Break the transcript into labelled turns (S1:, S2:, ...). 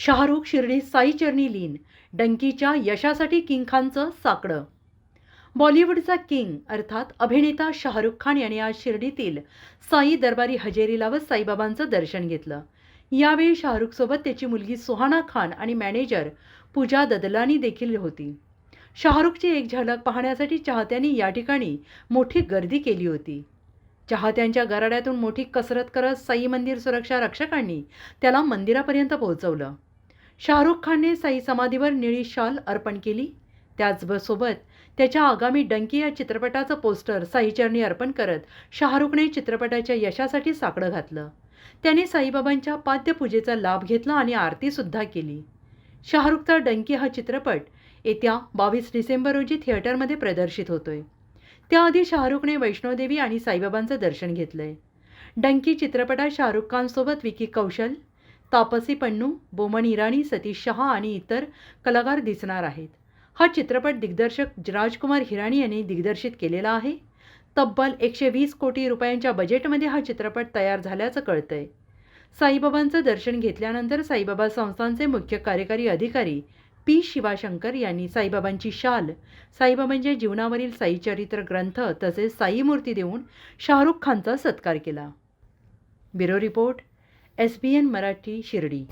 S1: शाहरुख शिर्डी साई चरणी लीन डंकीच्या यशासाठी किंग खानचं साकडं. बॉलिवूडचा किंग अर्थात अभिनेता शाहरुख खान यांनी आज शिर्डीतील साई दरबारी हजेरी लावत साईबाबांचं दर्शन घेतलं. यावेळी शाहरुखसोबत त्याची मुलगी सुहाना खान आणि मॅनेजर पूजा ददलानी देखील होती. शाहरुखची एक झलक पाहण्यासाठी चाहत्यांनी या ठिकाणी मोठी गर्दी केली होती. चाहत्यांच्या गराड्यातून मोठी कसरत करत साई मंदिर सुरक्षा रक्षकांनी त्याला मंदिरापर्यंत पोहोचवलं. शाहरुख खानने साई समाधीवर निळी शाल अर्पण केली. त्याचसोबत त्याच्या आगामी डंकी या चित्रपटाचं पोस्टर साईचरणी अर्पण करत शाहरुखने चित्रपटाच्या यशासाठी साकडं घातलं. त्याने साईबाबांच्या पाद्यपूजेचा लाभ घेतला आणि आरतीसुद्धा केली. शाहरुखचा डंकी हा चित्रपट येत्या बावीस डिसेंबर रोजी थिएटरमध्ये प्रदर्शित होतोय. त्याआधी शाहरुखने वैष्णोदेवी आणि साईबाबांचं दर्शन घेतलंय. डंकी चित्रपटात शाहरुख खानसोबत विकी कौशल तापसी पन्नू बोमन इराणी सतीश शहा आणि इतर कलाकार दिसणार आहेत. हा चित्रपट दिग्दर्शक राजकुमार हिराणी यांनी दिग्दर्शित केलेला आहे. तब्बल एकशे वीस कोटी रुपयांच्या बजेटमध्ये हा चित्रपट तयार झाल्याचं कळतंय. साईबाबांचं दर्शन घेतल्यानंतर साईबाबा संस्थांचे मुख्य कार्यकारी अधिकारी पी शिवाशंकर यांनी साईबाबांची शाल साईबाबांच्या म्हणजे जीवनावरील साईचरित्र ग्रंथ तसेच साई मूर्ती देऊन शाहरुख खानचा सत्कार केला. Bureau report S B N Marathi Shirdi.